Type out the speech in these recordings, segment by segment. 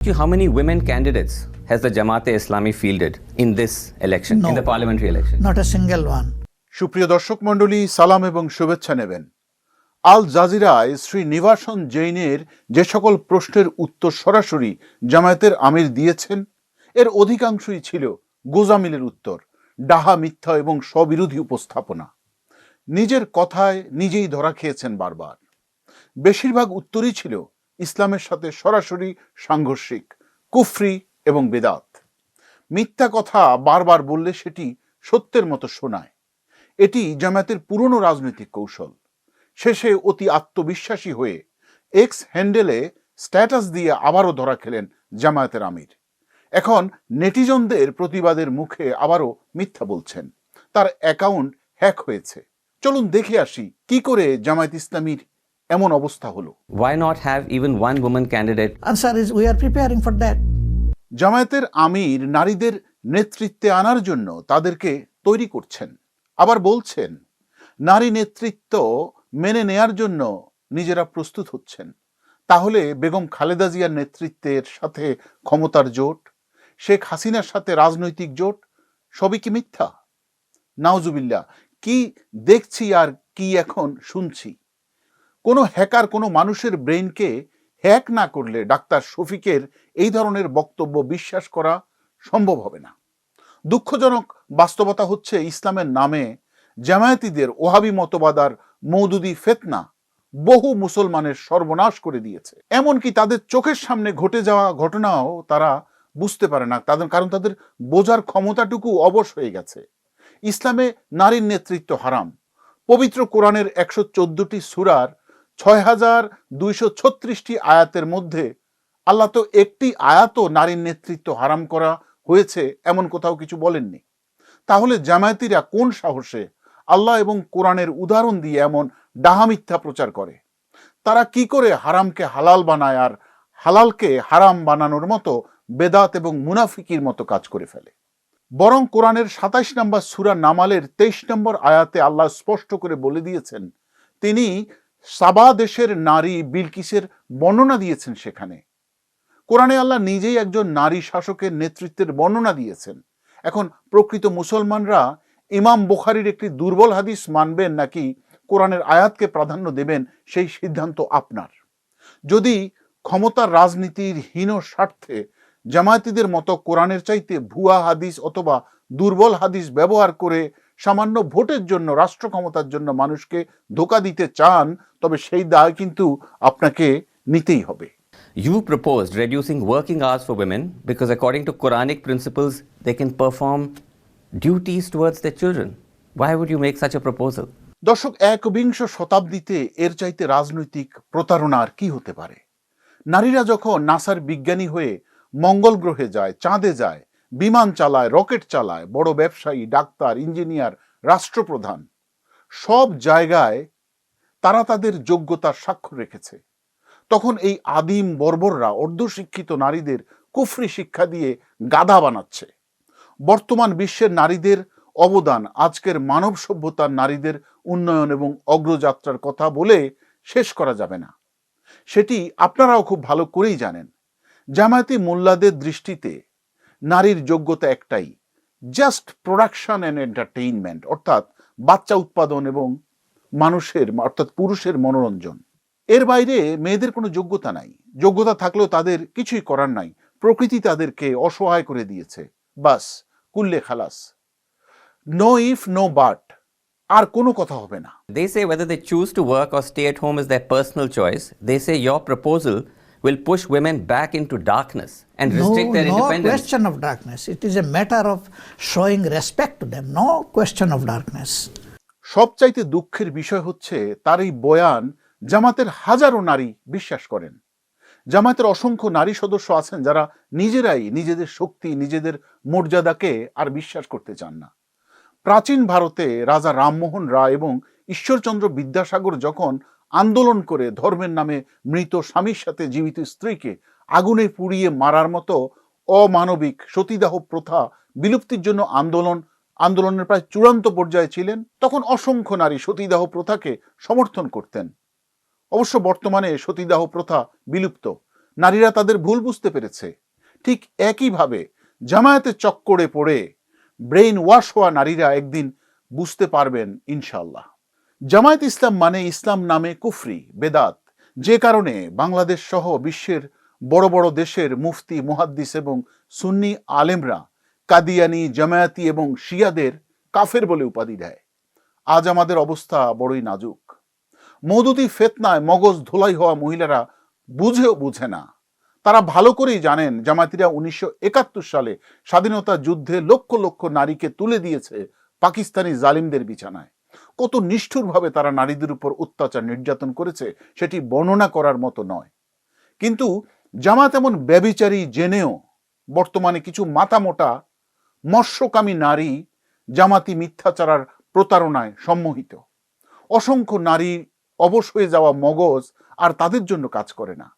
you how many women candidates has the Jamaat-e Islami fielded in this election, no, in the parliamentary election? not a single one. সুপ্রিয় দর্শক মণ্ডলী সালাম এবং শুভেচ্ছা নেবেন আল জাজিরায় শ্রী নিবাসন জৈনের যে সকল প্রশ্নের উত্তর সরাসরি জামায়াতের আমির দিয়েছেন এর অধিকাংশই ছিল গোজামিলের উত্তর ডাহা মিথ্যা এবং স্ববিরোধী উপস্থাপনা নিজের কথায় নিজেই ধরা খেয়েছেন বারবার বেশিরভাগ উত্তরই ছিল ইসলামের সাথে সরাসরি সাংঘর্ষিক, কুফরি এবং বেদাত। মিথ্যা কথা বারবার বললে সেটি সত্যের মতো শোনায়। এটি জামায়াতের পুরনো রাজনৈতিক কৌশল। শেষে অতি আত্মবিশ্বাসী হয়ে এক্স হ্যান্ডেলে স্ট্যাটাস দিয়ে আবারও ধরা খেলেন জামায়াতের আমির। এখন নেটিজনদের প্রতিবাদের মুখে আবারও মিথ্যা বলছেন। তার অ্যাকাউন্ট হ্যাক হয়েছে। চলুন দেখে আসি কি করে জামায়াত ইসলামীর এমন অবস্থা হলো। Why not have even one woman candidate? Answer is we are preparing for that. জামায়াতের আমির নারীদের নেতৃত্বে আনার জন্য তাদেরকে তৈরি করছেন। আবার বলছেন নারী নেতৃত্ব মেনে নেয়ার জন্য নিজেরা প্রস্তুত হচ্ছেন। তাহলে বেগম খালেদা জিয়ার নেতৃত্বের সাথে ক্ষমতার জোট শেখ হাসিনার সাথে রাজনৈতিক জোট সবই কি মিথ্যা? নাওজুবিল্লা কি দেখছি আর কি এখন শুনছি? কোনো হ্যাকার কোনো মানুষের ব্রেইনকে হ্যাক না করলে ডাক্তার শফিকের এই ধরনের বক্তব্য বিশ্বাস করা সম্ভব হবে না। দুঃখজনক বাস্তবতা হচ্ছে ইসলামের নামে জামায়াতিদের ওহাবি মতবাদ আর মৌদুদি ফেতনা বহু মুসলমানের সর্বনাশ করে দিয়েছে। এমনকি তাদের চোখের সামনে ঘটে যাওয়া ঘটনাও তারা বুঝতে পারে না, তাদের কারণ তাদের বোঝার ক্ষমতাটুকু অবশ হয়ে গেছে। ইসলামে নারীর নেতৃত্ব হারাম। পবিত্র কোরআনের একশো চোদ্দটি সুরার ছয় হাজার দুইশো ছত্রিশটি আয়াতের মধ্যে আল্লাহ তো একটি আয়াতও নারীর নেতৃত্ব হারাম করা হয়েছে এমন কোথাও কিছু বলেননি। তাহলে জামায়াতিরা কোন সাহসে আল্লাহ এবং কোরআনের উদাহরণ দিয়ে এমন ডাহা মিথ্যা প্রচার করে? তারা কি করে হারামকে হালাল বানায় আর হালালকে হারাম বানানোর মতো বেদাত এবং মুনাফিকির মতো কাজ করে ফেলে? বরং কোরআনের সাতাইশ নম্বর সুরা নামালের তেইশ নম্বর আয়াতে আল্লাহ স্পষ্ট করে বলে দিয়েছেন, তিনি সাবা দেশের নারী বিলকিসের বর্ণনা দিয়েছেন সেখানে। কোরআনে আল্লাহ নিজেই একজন নারী শাসকের নেতৃত্বের বর্ণনা দিয়েছেন। এখন প্রকৃত মুসলমানরা ইমাম বুখারির একটি দুর্বল হাদিস মানবেন নাকি কোরআনের আয়াতকে প্রাধান্য দেবেন সেই সিদ্ধান্ত আপনার। যদি ক্ষমতার রাজনীতির হীন স্বার্থে জামায়াতিদের মতো কোরআনের চাইতে ভুয়া হাদিস অথবা দুর্বল হাদিস ব্যবহার করে সামান্য ভোটের জন্য রাষ্ট্র ক্ষমতার জন্য মানুষকে ধোকা দিতে চান তবে সেই দায় কিন্তু আপনাকে নিতেই হবে। You propose reducing working hours for women because according to Quranic principles they can perform duties towards the children why would you make such a proposal দশক একবিংশ শতাব্দীতে এর চাইতে রাজনৈতিক প্রতারণা আর কি হতে পারে? নারীরা যখন নাসার বিজ্ঞানী হয়ে মঙ্গল গ্রহে যায় চাঁদে যায় বিমান চালায়, রকেট চালায়, বড় ব্যবসায়ী, ডাক্তার, ইঞ্জিনিয়ার, রাষ্ট্রপ্রধান, সব জায়গায় তারা তাদের যোগ্যতার স্বাক্ষর রেখেছে। তখন এই আদিম বর্বররা অর্ধশিক্ষিত নারীদের কুফরি শিক্ষা দিয়ে গাধা বানাচ্ছে। বর্তমান বিশ্বের নারীদের অবদান, আজকের মানব সভ্যতার নারীদের উন্নয়ন এবং অগ্রযাত্রার কথা বলে শেষ করা যাবে না। সেটি আপনারাও খুব ভালো করেই জানেন। জামায়াতি মোল্লাদের দৃষ্টিতে নারীর যোগ্যতা একটাই জাস্ট প্রোডাকশন অ্যান্ড এন্টারটেইনমেন্ট অর্থাৎ বাচ্চা উৎপাদন এবং মানুষের, অর্থাৎ পুরুষের মনোরঞ্জন। এর বাইরে মেয়েদের কোনো যোগ্যতা নাই। যোগ্যতা থাকলেও তাদের কিছুই করার নাই। প্রকৃতি তাদেরকে অসহায় করে দিয়েছে। বাস, কুল্লে খালাস। নো ইফ নো বাট আর কোনো কথা হবে না। They say whether they choose to work or stay at home is their personal choice. They will push women back into darkness and restrict No, their no independence. No question of darkness. It is a matter of showing respect to them. No question of darkness. সবচাইতে দুঃখের বিষয় হচ্ছে তার এই বয়ান জামাতের হাজারো নারী বিশ্বাস করেন জামাতের অসংখ্য নারী সদস্য আছেন যারা নিজেরাই নিজেদের শক্তি নিজেদের মর্যাদাকে আর বিশ্বাস করতে চান না প্রাচীন ভারতে রাজা রামমোহন রায় এবং ঈশ্বরচন্দ্র বিদ্যাসাগর যখন আন্দোলন করে ধর্মের নামে মৃত স্বামীর সাথে জীবিত স্ত্রীকে আগুনে পুড়িয়ে মারার মতো অমানবিক সতীদাহ প্রথা বিলুপ্তির জন্য আন্দোলন, আন্দোলনের প্রায় চূড়ান্ত পর্যায়ে ছিলেন, তখন অসংখ্য নারী সতীদাহ প্রথাকে সমর্থন করতেন। অবশ্য বর্তমানে সতীদাহ প্রথা বিলুপ্ত। নারীরা তাদের ভুল বুঝতে পেরেছে। ঠিক একইভাবে জামায়াতে চক্করে পড়ে ব্রেইন ওয়াশ হওয়া নারীরা একদিন বুঝতে পারবেন ইনশাল্লাহ জামায়াত ইসলাম মানে ইসলাম নামে কুফরি, বেদাত, যে কারণে বাংলাদেশ সহ বিশ্বের বড় বড় দেশের মুফতি, মুহাদ্দিস এবং সুন্নি আলেমরা কাদিয়ানি, জামায়াতি এবং শিয়াদের কাফের বলে উপাধি দেয়। আজ আমাদের অবস্থা বড়ই নাজুক। মৌদুদি ফেতনায় মগজ ধোলাই হওয়া মহিলারা বুঝেও বুঝে না। তারা ভালো করেই জানেন জামায়াতিরা উনিশশো একাত্তর সালে স্বাধীনতা যুদ্ধে লক্ষ লক্ষ নারীকে তুলে দিয়েছে পাকিস্তানি জালিমদের বিছানায়। কত নিষ্ঠুরভাবে তারা নারীদের উপর অত্যাচার নির্যাতন করেছে, সেটি বর্ণনা করার মতো নয়। কিন্তু জামাত এমন ব্যবিচারী জেনেও বর্তমানে কিছু মাতামোটা, মৎস্যকামী নারী জামাতি মিথ্যাচারার প্রতারণায় সম্মোহিত। অসংখ্য নারী অবশ হয়ে যাওয়া মগজ আর তাদের জন্য কাজ করে না।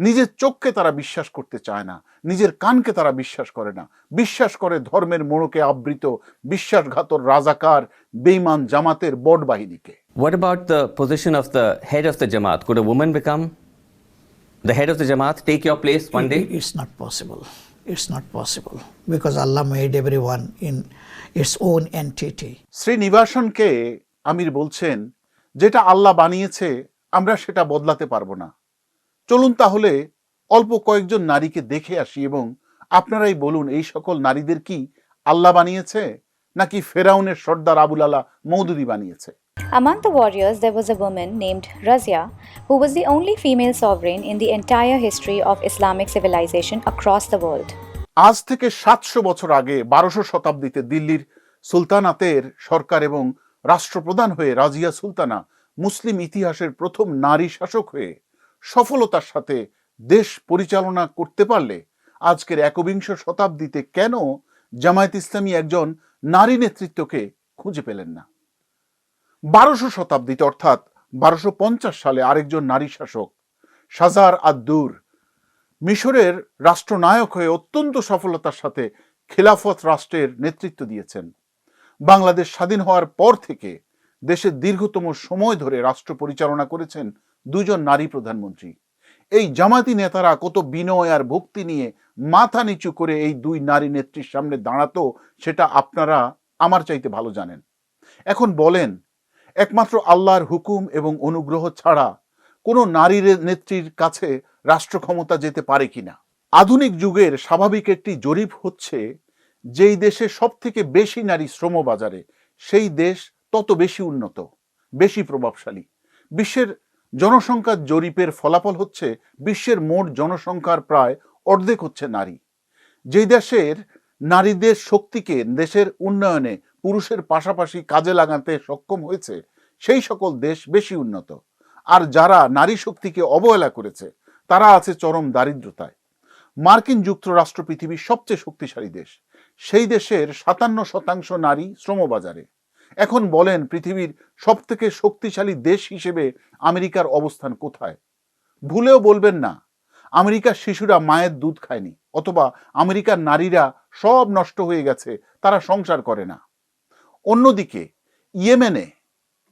নিজের চোখকে তারা বিশ্বাস করতে চায় না নিজের কানকে তারা বিশ্বাস করে না বিশ্বাস করে ধর্মের মোড়কে আবৃত বিশ্বাসঘাতর রাজাকার বেইমান জামাতের বট বাহিনীকে What about the position of the head of the Jamaat? Could a woman become the head of the Jamaat, take your place one day? It's not possible. It's not possible because Allah made everyone in its own entity. শ্রীনিবাসনকে আমির বলছেন যেটা আল্লাহ বানিয়েছে আমরা সেটা বদলাতে পারব না চলুন তাহলে অল্প কয়েকজন নারীকে দেখে আসি এবং আপনারাই বলুন এই সকল নারীদের কি আল্লাহ বানিয়েছে নাকি ফেরাউনের সর্দার আবুল আলা মৌদুদি বানিয়েছে Among the warriors, there was a woman named Razia, who was the only female sovereign in the entire history of Islamic civilization across the world. আজ থেকে সাতশো বছর আগে বারোশো শতাব্দীতে দিল্লির সুলতানাতের সরকার এবং রাষ্ট্রপ্রধান হয়ে রাজিয়া সুলতানা মুসলিম ইতিহাসের প্রথম নারী শাসক হয়ে সফলতার সাথে দেশ পরিচালনা করতে পারলে আজকের একবিংশ শতাব্দীতে কেন জামায়াত ইসলামী একজন নারী নেতৃত্বকে খুঁজে পেলেন না? বারোশো শতাব্দীতে অর্থাৎ বারোশো পঞ্চাশ সালে আরেকজন নারী শাসক সাজার আদ্দুর, মিশরের রাষ্ট্রনায়ক হয়ে অত্যন্ত সফলতার সাথে খেলাফত রাষ্ট্রের নেতৃত্ব দিয়েছেন। বাংলাদেশ স্বাধীন হওয়ার পর থেকে দেশের দীর্ঘতম সময় ধরে রাষ্ট্র পরিচালনা করেছেন দুজন নারী প্রধানমন্ত্রী। এই জামাতি নেতারা কত বিনয় আর ভক্তি নিয়ে মাথা নিচু করে এই দুই নারী নেত্রীর সামনে দাঁড়াতো, সেটা আপনারা আমার চাইতে ভালো জানেন। এখন বলেন, একমাত্র আল্লাহর হুকুম এবং অনুগ্রহ ছাড়া কোনো নারীর নেত্রীর কাছে রাষ্ট্র ক্ষমতা যেতে পারে কিনা? আধুনিক যুগের স্বাভাবিক একটি জরিপ হচ্ছে, যেই দেশে সবথেকে বেশি নারী শ্রমবাজারে, সেই দেশ তত বেশি উন্নত, বেশি প্রভাবশালী। বিশ্বের জনসংখ্যার জরিপের ফলাফল হচ্ছে, বিশ্বের মোট জনসংখ্যার প্রায় অর্ধেক হচ্ছে নারী। যেই দেশের নারীদের শক্তিকে দেশের উন্নয়নে পুরুষের পাশাপাশি কাজে লাগাতে সক্ষম হয়েছে, সেই সকল দেশ বেশি উন্নত। আর যারা নারী শক্তিকে অবহেলা করেছে, তারা আছে চরম দারিদ্রতায়। মার্কিন যুক্তরাষ্ট্র পৃথিবীর সবচেয়ে শক্তিশালী দেশ। সেই দেশের সাতান্ন শতাংশ নারী শ্রমবাজারে। এখন বলেন পৃথিবীর সব থেকে শক্তিশালী দেশ হিসেবে আমেরিকার অবস্থান কোথায়? ভুলেও বলবেন না, আমেরিকার শিশুরা মায়ের দুধ খায়নি, অথবা আমেরিকার নারীরা সব নষ্ট হয়ে গেছে, তারা সংসার করে না। অন্যদিকে, ইয়েমেনে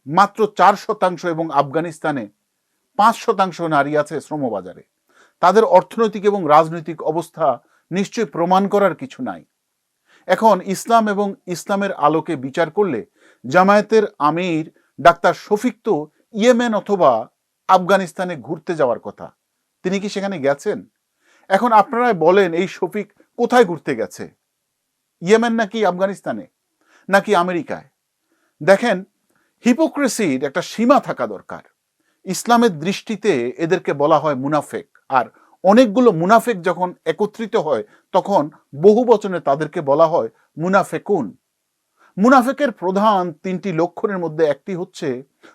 মাত্র চার শতাংশ এবং আফগানিস্তানে পাঁচ শতাংশ নারী আছে শ্রমবাজারে। তাদের অর্থনৈতিক এবং রাজনৈতিক অবস্থা নিশ্চয় প্রমাণ করার কিছু নাই। এখন ইসলাম এবং ইসলামের আলোকে বিচার করলে জামায়াতের আমির ডাক্তার শফিক তো ইয়েমেন অথবা আফগানিস্তানে ঘুরতে যাওয়ার কথা। তিনি কি সেখানে গেছেন? এখন আপনারাই বলেন এই শফিক কোথায় ঘুরতে গেছে? ইয়েমেন নাকি আফগানিস্তানে? নাকি আমেরিকায়? দেখেন হিপোক্রেসির একটা সীমা থাকা দরকার। ইসলামের দৃষ্টিতে এদেরকে বলা হয় মুনাফেক। আর অনেকগুলো মুনাফেক যখন একত্রিত হয়, তখন বহু বচনে তাদেরকে বলা হয় মুনাফেকুন। মুনাফেকের প্রধান তিনটি লক্ষণের মধ্যে একটি হচ্ছে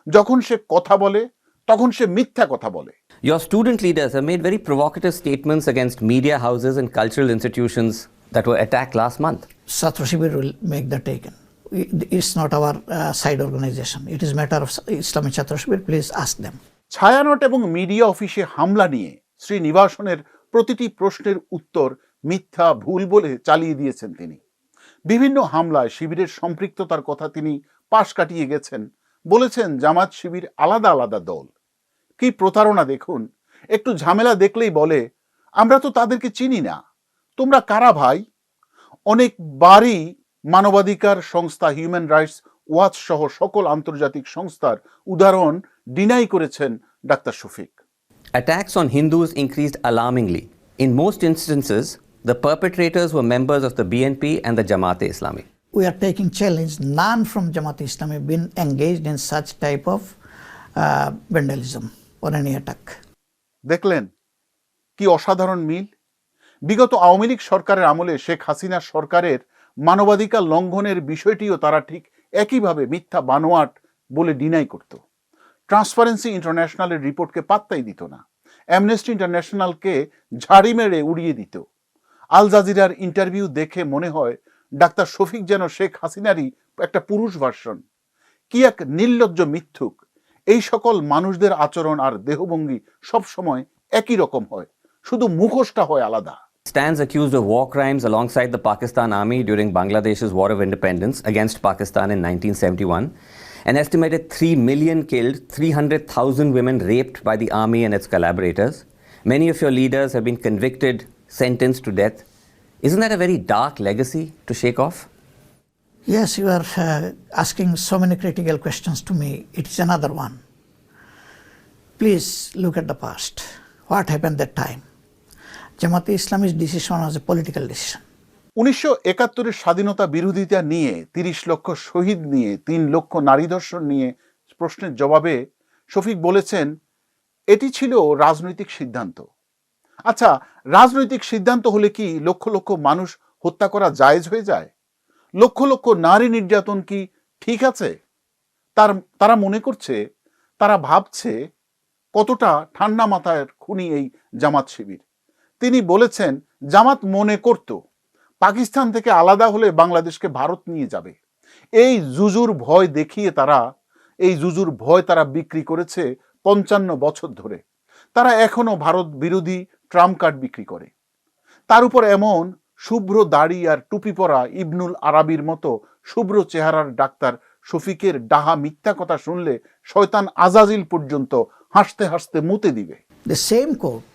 যখন সে কথা বলে তখন সে মিথ্যা কথা বলে Your student leaders have made very provocative statements against media houses and cultural institutions that were attacked last month. Satra Shibir will make the taken. It's not our uh, side organization. It is matter of Islamic Chatra Shibir. Please ask them. Chhayanaut এবং media অফিসে হামলা নিয়ে শ্রীনিবাসনের প্রতিটি প্রশ্নের উত্তর মিথ্যা ভুল বলে চালিয়ে দিয়েছেন তিনি বিভিন্ন হামলায় শিবিরের সম্পৃক্ততার কথা তিনি পাশ কাটিয়ে গেছেন। বলেছেন জামাত শিবির আলাদা আলাদা দল। কি প্রতারণা দেখুন একটু ঝামেলা দেখলেই বলে আমরা তো তাদেরকে চিনি না। তোমরা কারা ভাই? অনেকবারই মানবাধিকার সংস্থা হিউম্যান রাইটস ওয়াচ সহ সকল আন্তর্জাতিক সংস্থার উদাহরণ ডিনাই করেছেন doctor Shafiq. Attacks on Hindus increased alarmingly. In most instances, the perpetrators were members of the BNP and the Jamaat-e Islami. We are taking challenge. None from Jamaat-e-Islami been engaged in such type of uh, vandalism or any attack. দেখলেন কি অসাধারণ মিল বিগত আওয়ামী লীগ সরকারের আমলে শেখ হাসিনা সরকারের মানবাধিকার লঙ্ঘনের বিষয়টিও তারা ঠিক একইভাবে মিথ্যা বানোয়াট বলে ডিনাই করত ট্রান্সপারেন্সি ইন্টারন্যাশনালের রিপোর্টকে পাত্তাই দিত না অ্যামনেস্টি ইন্টারন্যাশনালকে ঝাড়ি মেরে উড়িয়ে দিত আল জাজিরার ইন্টারভিউ দেখে মনে হয় ডাক্তার শফিক যেন শেখ হাসিনারই একটা পুরুষ ভার্সন কি এক নির্লজ্জ মিথ্যুক এই সকল মানুষদের আচরণ আর দেহভঙ্গি সবসময় একই রকম হয় শুধু মুখোশটা হয় আলাদা Stands accused of war crimes alongside the Pakistan Army during Bangladesh's War of Independence against Pakistan in 1971. An estimated 3 million killed, 300,000 women raped by the army and its collaborators. Many of your leaders have been convicted, sentenced to death. Isn't that a very dark legacy to shake off? Yes, you are uh, asking so many critical questions to me. It is another one. Please look at the past. What happened that time? Jamaat Islam's decision was a political decision. উনিশশো একাত্তরের স্বাধীনতা বিরোধিতা নিয়ে তিরিশ লক্ষ শহীদ নিয়ে তিন লক্ষ নারী ধর্ষণ নিয়ে প্রশ্নের জবাবে শফিক বলেছেন এটি ছিল রাজনৈতিক সিদ্ধান্ত আচ্ছা রাজনৈতিক সিদ্ধান্ত হলে কি লক্ষ লক্ষ মানুষ হত্যা করা জায়েজ হয়ে যায়? লক্ষ লক্ষ নারী নির্যাতন কি ঠিক আছে? তার, তারা মনে করছে, তারা ভাবছে কতটা ঠান্ডা মাথায় খুনি এই জামাত শিবির। তিনি বলেছেন, জামাত মনে করত, পাকিস্তান থেকে আলাদা হলে বাংলাদেশকে ভারত নিয়ে যাবে। এই জুজুর ভয় দেখিয়ে তারা, এই জুজুর ভয় তারা বিক্রি করেছে পঞ্চান্ন বছর ধরে। তারা এখনও ভারত বিরোধী ট্রাম্প কার্ড বিক্রি করে তার উপর এমন শুভ্র দাড়ি আর টুপি পরা ইবনুল আরাবির মতো শুভ্র চেহারার ডাক্তার শফিকের ডাহা মিথ্যা কথা শুনলে শয়তান আজাজিল পর্যন্ত হাসতে হাসতে মুতে দিবে The same court,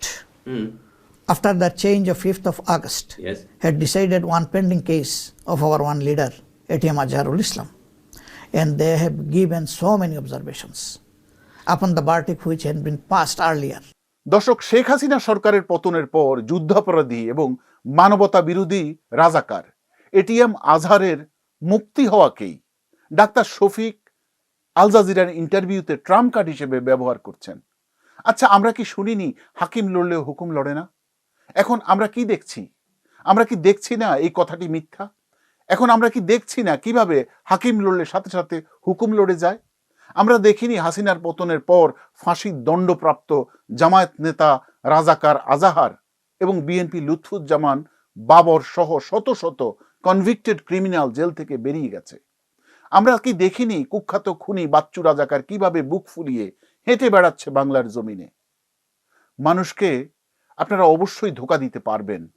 after the change of 5th of August, Yes. had decided one pending case of our one leader, ATM Azharul Islam. And they have given so many observations upon the verdict which had been passed earlier. দর্শক শেখ হাসিনা সরকারের পতনের পর যুদ্ধাপরাধী এবং মানবতা বিরোধী রাজাকার ATM আজহারের মুক্তি হওয়াকেই doctor Shafiq আল জাজিরার ইন্টারভিউতে ট্রাম্প কার্ড হিসেবে ব্যবহার করছেন। আচ্ছা আমরা কি শুনিনি হাকিম লড়লেও হুকুম লড়ে না? এখন আমরা কি দেখছি? আমরা কি দেখছি না এই কথাটি মিথ্যা? এখন আমরা কি দেখছি না কীভাবে হাকিম লড়লে সাথে সাথে হুকুম লড়ে যায়? আমরা দেখিনি হাসিনার পতনের পর ফাঁসির দণ্ডপ্রাপ্ত জামায়াত নেতা রাজাকার আজাহার এবং বিএনপি লুৎফুজ্জামান বাবর সহ শত শত কনভিক্টেড ক্রিমিনাল জেল থেকে বেরিয়ে গেছে। আমরা কি দেখিনি কুখ্যাত খুনি বাচ্চু রাজাকার কীভাবে বুক ফুলিয়ে হেঁটে বেড়াচ্ছে বাংলার জমিনে? মানুষকে আপনারা অবশ্যই ধোকা দিতে পারবেন,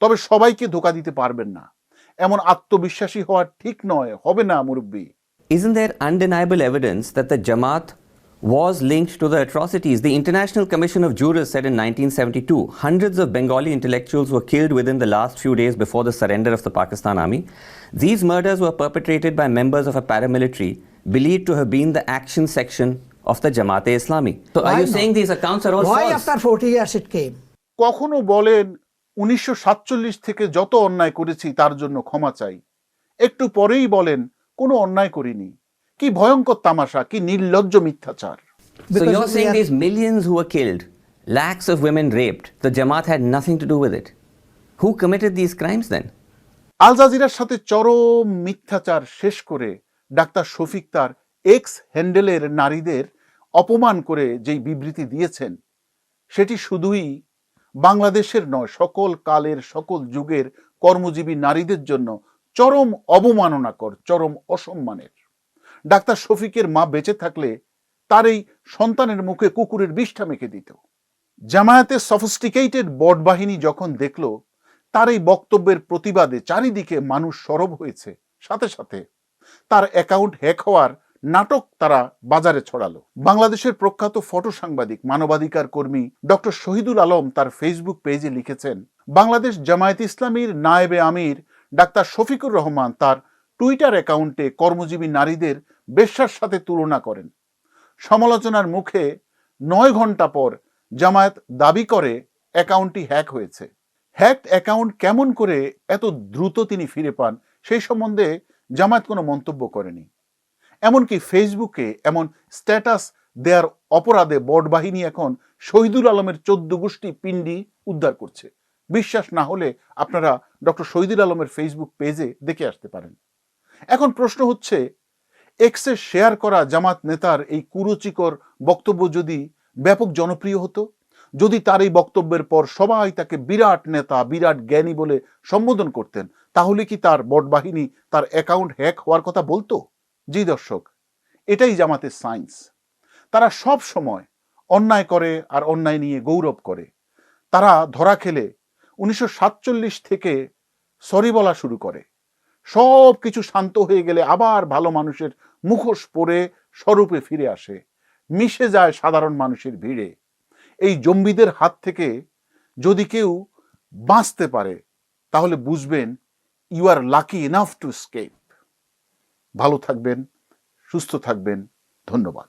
তবে সবাইকে ধোকা দিতে পারবেন না। এমন আত্মবিশ্বাসী হওয়া ঠিক নয়, হবে না মুরব্বী। Isn't there undeniable evidence that the Jamaat was linked to the atrocities? The International Commission of Jurists said in 1972 hundreds of Bengali intellectuals were killed within the last few days before the surrender of the Pakistan army. These murders were perpetrated by members of a paramilitary believed to have been the action section of the Jamaat e Islami. So, Why are you not? saying these accounts are all Why false? after 40 years it came? কখনো বলেন উনিশশো সাতচল্লিশ থেকে যত অন্যায় করেছি তার জন্য ক্ষমা চাই একটু পরেই বলেন কোনো অন্যায় করিনি কি ভয়ঙ্কর তামাশা কি নির্লজ্জ মিথ্যাচার So, you're saying are- these millions who were killed, lakhs of women raped, the Jamaat had nothing to do with it. Who committed these crimes then? আল জাজিরার সাথে চরম মিথ্যাচার শেষ করে ডাক্তার শফিক তার এক্স হ্যান্ডেলের নারীদের অপমান করে যেই বিবৃতি দিয়েছেন সেটি শুধুই বাংলাদেশের নয় সকল কালের সকল যুগের কর্মজীবী নারীদের জন্য চরম অবমাননাকর, চরম অসম্মানের। ডাক্তার শফিকের মা বেঁচে থাকলে তার এই সন্তানের মুখে কুকুরের বিষ্ঠা মেখে দিত। জামায়াতের সফিস্টিকেটেড বট বাহিনী যখন দেখল, তার এই বক্তব্যের প্রতিবাদে চারিদিকে মানুষ সরব হয়েছে। সাথে সাথে তার অ্যাকাউন্ট হ্যাক হওয়ার নাটক তারা বাজারে ছড়ালো। বাংলাদেশের প্রখ্যাত ফটো সাংবাদিক, মানবাধিকার কর্মী ডক্টর শহীদুল আলম তার ফেসবুক পেজে লিখেছেন, বাংলাদেশ জামায়াত ইসলামীর নায়েবে আমির ডাক্তার শফিকুর রহমান তার টুইটার অ্যাকাউন্টে কর্মজীবী নারীদের বেশ্যার সাথে তুলনা করেন। সমালোচনার মুখে নয় ঘণ্টা পর জামায়াত দাবি করে অ্যাকাউন্টটি হ্যাক হয়েছে। হ্যাকড অ্যাকাউন্ট কেমন করে এত দ্রুত তিনি ফিরে পান সেই সম্বন্ধে জামায়াত কোনো মন্তব্য করেনি। এমনকি ফেসবুকে এমন স্ট্যাটাস দেওয়ার অপরাধে বট বাহিনী এখন শহীদুল আলমের চোদ্দ গোষ্ঠী পিণ্ডি উদ্ধার করছে। বিশ্বাস না হলে আপনারা ডক্টর শহীদুল আলমের ফেসবুক পেজে দেখে আসতে পারেন। এখন প্রশ্ন হচ্ছে এক্সে শেয়ার করা জামাত নেতার এই কুরুচিকর বক্তব্য যদি ব্যাপক জনপ্রিয় হতো, যদি তার এই বক্তব্যের পর সবাই তাকে বিরাট নেতা, বিরাট জ্ঞানী বলে সম্বোধন করতেন, তাহলে কি তার বটবাহিনী তার অ্যাকাউন্ট হ্যাক হওয়ার কথা বলতো? জি দর্শক, এটাই জামাতের সায়েন্স তারা সব সময় অন্যায় করে আর অন্যায় নিয়ে গৌরব করে। তারা ধরা খেলে উনিশশো সাতচল্লিশ থেকে সরি বলা শুরু করে। সব কিছু শান্ত হয়ে গেলে আবার ভালো মানুষের মুখোশ পরে স্বরূপে ফিরে আসে, মিশে যায় সাধারণ মানুষের ভিড়ে। এই জম্বিদের হাত থেকে যদি কেউ বাঁচতে পারে, তাহলে বুঝবেন you are lucky enough to escape ভালো থাকবেন, সুস্থ থাকবেন, ধন্যবাদ।